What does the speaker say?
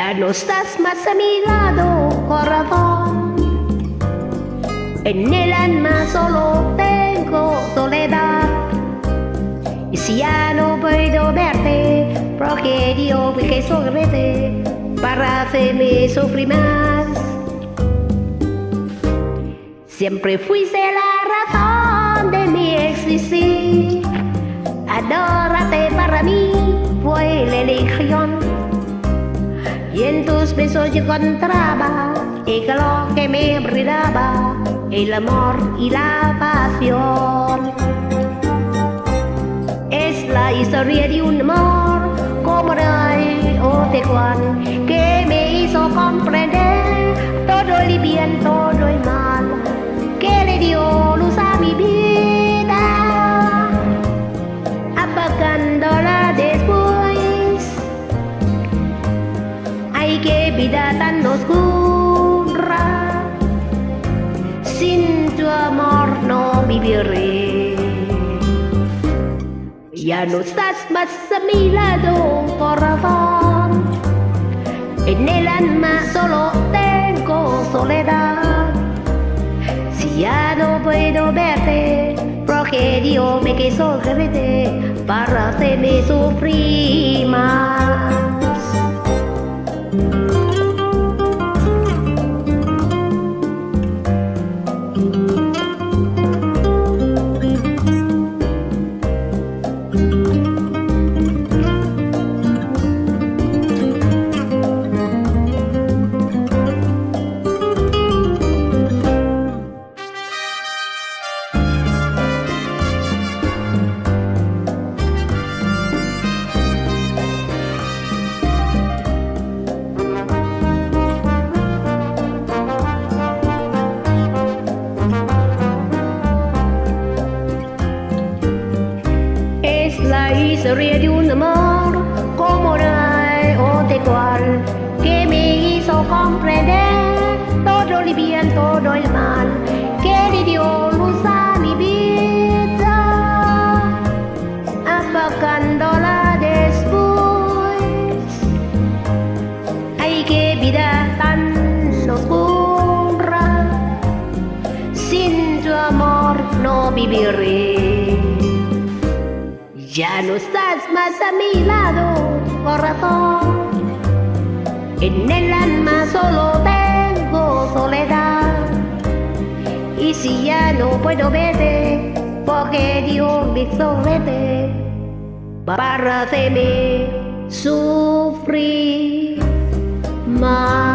Ya no estás más a mi lado, corazón. En el alma solo tengo soledad. Y si ya no puedo verte, porque Dios que sorprende para hacerme sufrir más. Siempre fuiste la razón de mi existir. Adórate para mí fue la elección. En tus besos yo encontraba el calor que me brindaba, el amor y la pasión. Es la historia de un amor como el Otejuan que me hizo comprender todo el bien, Ya no estás más a mi lado, corazón. En el alma solo tengo soledad. Si ya no puedo verte, Dios me quiso verte para hacerme sufrir más. La historia de un amor como el de cual que me hizo comprender todo el bien, todo el mal, que le dio luz a mi vida, apagándola después. Ay, qué vida tan oscura, sin tu amor no viviré. Ya no estás más a mi lado, corazón. En el alma solo tengo soledad. Y si ya no puedo verte, porque Dios me verte para hacerme sufrir más.